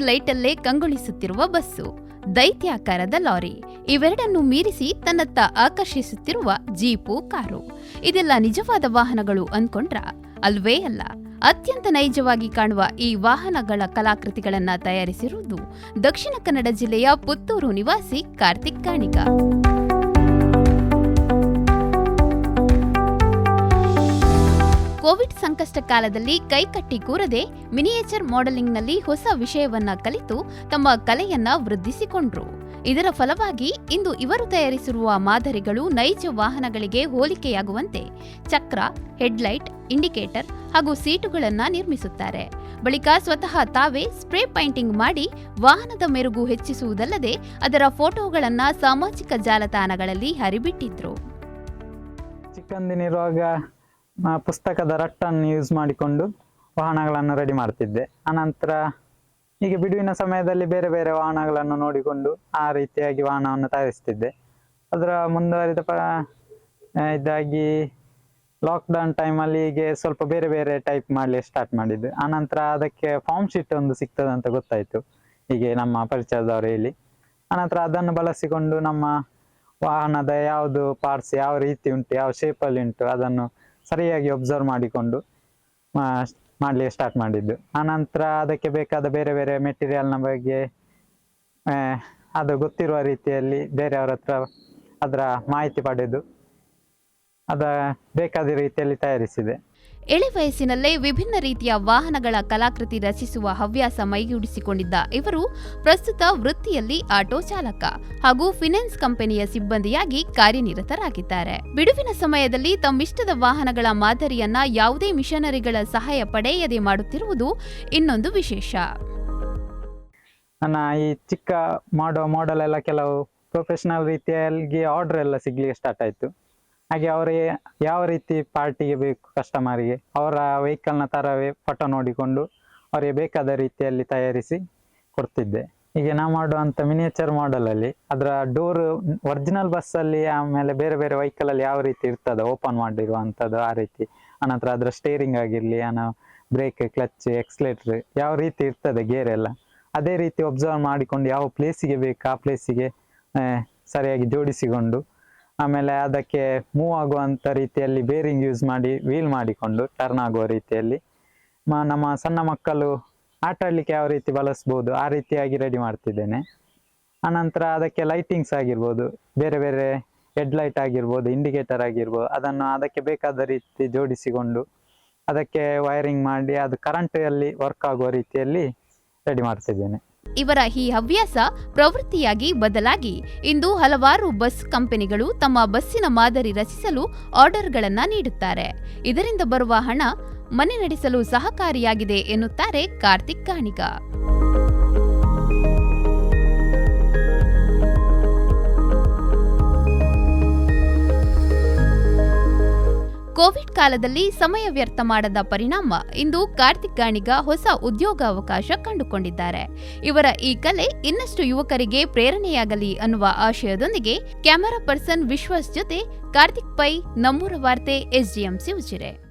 ಲೈಟಲ್ಲೇ ಕಂಗೊಳಿಸುತ್ತಿರುವ bus ದೈತ್ಯಾಕಾರದ lorry, ಇವೆರಡನ್ನು ಮೀರಿಸಿ ತನ್ನತ್ತ ಆಕರ್ಷಿಸುತ್ತಿರುವ jeep, car. ಇದೆಲ್ಲ ನಿಜವಾದ ವಾಹನಗಳು ಅನ್ಕೊಂಡ್ರ ಅಲ್ವೇ ಅಲ್ಲ, ಅತ್ಯಂತ ನೈಜವಾಗಿ ಕಾಣುವ ಈ ವಾಹನಗಳ ಕಲಾಕೃತಿಗಳನ್ನ ತಯಾರಿಸಿರುವುದು ದಕ್ಷಿಣ ಕನ್ನಡ ಜಿಲ್ಲೆಯ ಪುತ್ತೂರು ನಿವಾಸಿ ಕಾರ್ತಿಕ್ ಕಾಣಿಗ. ಕೋವಿಡ್ ಸಂಕಷ್ಟ ಕಾಲದಲ್ಲಿ ಕೈಕಟ್ಟಿ ಕೂರದೆ ಮಿನಿಯೇಚರ್ ಮಾಡೆಲಿಂಗ್ನಲ್ಲಿ ಹೊಸ ವಿಷಯವನ್ನ ಕಲಿತು ತಮ್ಮ ಕಲೆಯನ್ನ ವೃದ್ಧಿಸಿಕೊಂಡ್ರು. ಇದರ ಫಲವಾಗಿ ಇಂದು ಇವರು ತಯಾರಿಸಿರುವ ಮಾದರಿಗಳು ನೈಜ ವಾಹನಗಳಿಗೆ ಹೋಲಿಕೆಯಾಗುವಂತೆ ಚಕ್ರ, ಹೆಡ್ಲೈಟ್, ಇಂಡಿಕೇಟರ್ ಹಾಗೂ ಸೀಟುಗಳನ್ನು ನಿರ್ಮಿಸುತ್ತಾರೆ. ಬಳಿಕ ಸ್ವತಃ ತಾವೇ ಸ್ಪ್ರೇ ಪೈಂಟಿಂಗ್ ಮಾಡಿ ವಾಹನದ ಮೆರುಗು ಹೆಚ್ಚಿಸುವುದಲ್ಲದೆ ಅದರ ಫೋಟೋಗಳನ್ನ ಸಾಮಾಜಿಕ ಜಾಲತಾಣಗಳಲ್ಲಿ ಹರಿಬಿಟ್ಟಿದ್ರು. ಪುಸ್ತಕದ ರಟ್ಟನ್ನು ಯೂಸ್ ಮಾಡಿಕೊಂಡು ವಾಹನಗಳನ್ನು ರೆಡಿ ಮಾಡ್ತಿದ್ದೆ. ಅನಂತರ ಹೀಗೆ ಬಿಡುವಿನ ಸಮಯದಲ್ಲಿ ಬೇರೆ ಬೇರೆ ವಾಹನಗಳನ್ನು ನೋಡಿಕೊಂಡು ಆ ರೀತಿಯಾಗಿ ವಾಹನವನ್ನು ತಯಾರಿಸ್ತಿದ್ದೆ. ಅದರ ಮುಂದುವರಿದ ಪ ಇದಾಗಿ ಲಾಕ್ಡೌನ್ ಟೈಮಲ್ಲಿ ಹೀಗೆ ಸ್ವಲ್ಪ ಬೇರೆ ಬೇರೆ ಟೈಪ್ ಮಾಡಲಿ ಸ್ಟಾರ್ಟ್ ಮಾಡಿದ್ದು. ಆನಂತರ ಅದಕ್ಕೆ ಫಾರ್ಮ್ ಶೀಟ್ ಒಂದು ಸಿಗ್ತದೆ ಅಂತ ಗೊತ್ತಾಯಿತು. ಹೀಗೆ ನಮ್ಮ ಪರಿಚಯದವರು ಹೇಳಿ. ಆನಂತರ ಅದನ್ನು ಬಳಸಿಕೊಂಡು ನಮ್ಮ ವಾಹನದ ಯಾವುದು ಪಾರ್ಟ್ಸ್ ಯಾವ ರೀತಿ ಉಂಟು, ಯಾವ ಶೇಪಲ್ಲಿ ಉಂಟು ಅದನ್ನು ಸರಿಯಾಗಿ ಒಬ್ಸರ್ವ್ ಮಾಡಿಕೊಂಡು ಮಾಡಲಿಕ್ಕೆ ಸ್ಟಾರ್ಟ್ ಮಾಡಿದ್ದು. ಆನಂತರ ಅದಕ್ಕೆ ಬೇಕಾದ ಬೇರೆ ಬೇರೆ ಮೆಟೀರಿಯಲ್ನ ಬಗ್ಗೆ ಅದು ಗೊತ್ತಿರುವ ರೀತಿಯಲ್ಲಿ ಬೇರೆಯವರ ಹತ್ರ ಅದರ ಮಾಹಿತಿ ಪಡೆದು, ಅದ ಬೇಕಾದ ರೀತಿಯಲ್ಲಿ ತಯಾರಿಸಿದೆ. ಎಳೆ ವಯಸ್ಸಿನಲ್ಲೇ ವಿಭಿನ್ನ ರೀತಿಯ ವಾಹನಗಳ ಕಲಾಕೃತಿ ರಚಿಸುವ ಹವ್ಯಾಸ ಮೈಗೂಡಿಸಿಕೊಂಡಿದ್ದ ಇವರು ಪ್ರಸ್ತುತ ವೃತ್ತಿಯಲ್ಲಿ ಆಟೋ ಚಾಲಕ ಹಾಗೂ ಫಿನಾನ್ಸ್ ಕಂಪನಿಯ ಸಿಬ್ಬಂದಿಯಾಗಿ ಕಾರ್ಯನಿರತರಾಗಿದ್ದಾರೆ. ಬಿಡುವಿನ ಸಮಯದಲ್ಲಿ ತಮ್ಮಿಷ್ಟದ ವಾಹನಗಳ ಮಾದರಿಯನ್ನ ಯಾವುದೇ ಮಿಷನರಿಗಳ ಸಹಾಯ ಪಡೆಯದೆ ಮಾಡುತ್ತಿರುವುದು ಇನ್ನೊಂದು ವಿಶೇಷ. ನನ್ನ ಈ ಚಿಕ್ಕ ಮಾಡುವ ಮಾಡೆಲ್ ಎಲ್ಲ ಕೆಲವು ಪ್ರೊಫೆಷನಲ್ ರೀತಿಯಲ್ಲಿ ಆರ್ಡರ್ ಎಲ್ಲ ಸಿಗ್ಲಿಕ್ಕೆ ಸ್ಟಾರ್ಟ್ ಆಯಿತು. ಹಾಗೆ ಅವರಿಗೆ ಯಾವ ರೀತಿ ಪಾರ್ಟಿಗೆ ಬೇಕು ಕಸ್ಟಮರಿಗೆ ಅವರ ವೆಹಿಕಲ್ನ ಥರವೇ ಫೋಟೋ ನೋಡಿಕೊಂಡು ಅವರಿಗೆ ಬೇಕಾದ ರೀತಿಯಲ್ಲಿ ತಯಾರಿಸಿ ಕೊಡ್ತಿದ್ದೆ. ಈಗ ನಾ ಮಾಡುವಂಥ ಮಿನಿಯೇಚರ್ ಮಾಡಲಲ್ಲಿ ಅದರ ಡೋರ್ ಒರಿಜಿನಲ್ ಬಸ್ಸಲ್ಲಿ ಆಮೇಲೆ ಬೇರೆ ಬೇರೆ ವೆಹಿಕಲಲ್ಲಿ ಯಾವ ರೀತಿ ಇರ್ತದೆ ಓಪನ್ ಮಾಡಿರುವಂಥದ್ದು ಆ ರೀತಿ. ಅನಂತರ ಅದರ ಸ್ಟೇರಿಂಗ್ ಆಗಿರಲಿ ಅನ ಬ್ರೇಕ್ ಕ್ಲಚ್ ಎಕ್ಸ್ಲೇಟ್ರ್ ಯಾವ ರೀತಿ ಇರ್ತದೆ ಗೇರ್ ಎಲ್ಲ ಅದೇ ರೀತಿ ಒಬ್ಸರ್ವ್ ಮಾಡಿಕೊಂಡು ಯಾವ ಪ್ಲೇಸಿಗೆ ಬೇಕು ಆ ಪ್ಲೇಸಿಗೆ ಸರಿಯಾಗಿ ಜೋಡಿಸಿಕೊಂಡು ಆಮೇಲೆ ಅದಕ್ಕೆ ಮೂವ್ ಆಗುವಂಥ ರೀತಿಯಲ್ಲಿ ಬೇರಿಂಗ್ ಯೂಸ್ ಮಾಡಿ ವೀಲ್ ಮಾಡಿಕೊಂಡು ಟರ್ನ್ ಆಗುವ ರೀತಿಯಲ್ಲಿ ನಮ್ಮ ಸಣ್ಣ ಮಕ್ಕಳು ಆಟ ಆಡಲಿಕ್ಕೆ ಯಾವ ರೀತಿ ಬಳಸ್ಬೋದು, ಆ ರೀತಿಯಾಗಿ ರೆಡಿ ಮಾಡ್ತಿದ್ದೇನೆ. ಆನಂತರ ಅದಕ್ಕೆ ಲೈಟಿಂಗ್ಸ್ ಆಗಿರ್ಬೋದು, ಬೇರೆ ಬೇರೆ ಹೆಡ್ಲೈಟ್ ಆಗಿರ್ಬೋದು ಇಂಡಿಕೇಟರ್ ಆಗಿರ್ಬೋದು, ಅದನ್ನು ಅದಕ್ಕೆ ಬೇಕಾದ ರೀತಿ ಜೋಡಿಸಿಕೊಂಡು ಅದಕ್ಕೆ ವೈರಿಂಗ್ ಮಾಡಿ, ಅದು ಕರೆಂಟಲ್ಲಿ ವರ್ಕ್ ಆಗುವ ರೀತಿಯಲ್ಲಿ ರೆಡಿ ಮಾಡ್ತಿದ್ದೇನೆ. ಇವರ ಈ ಹವ್ಯಾಸ ಪ್ರವೃತ್ತಿಯಾಗಿ ಬದಲಾಗಿ ಇಂದು ಹಲವಾರು ಬಸ್ ಕಂಪನಿಗಳು ತಮ್ಮ ಬಸ್ಸಿನ ಮಾದರಿ ರಚಿಸಲು ಆರ್ಡರ್ಗಳನ್ನು ನೀಡುತ್ತಾರೆ. ಇದರಿಂದ ಬರುವ ಹಣ ಮನೆ ನಡೆಸಲು ಸಹಕಾರಿಯಾಗಿದೆ ಎನ್ನುತ್ತಾರೆ ಕಾರ್ತಿಕ್ ಕಾಣಿಗ. ಕೋವಿಡ್ ಕಾಲದಲ್ಲಿ ಸಮಯ ವ್ಯರ್ಥ ಮಾಡದ ಪರಿಣಾಮ ಇಂದು ಕಾರ್ತಿಕ್ ಗಾಣಿಗ ಹೊಸ ಉದ್ಯೋಗಾವಕಾಶ ಕಂಡುಕೊಂಡಿದ್ದಾರೆ. ಇವರ ಈ ಕಲೆ ಇನ್ನಷ್ಟು ಯುವಕರಿಗೆ ಪ್ರೇರಣೆಯಾಗಲಿ ಅನ್ನುವ ಆಶಯದೊಂದಿಗೆ ಕ್ಯಾಮೆರಾ ಪರ್ಸನ್ ವಿಶ್ವಾಸ್ ಜೊತೆ ಕಾರ್ತಿಕ್ ಪೈ ನಮ್ಮೂರ ವಾರ್ತೆ ಎಸ್ಡಿಎಂಸಿ ಉಜಿರೆ.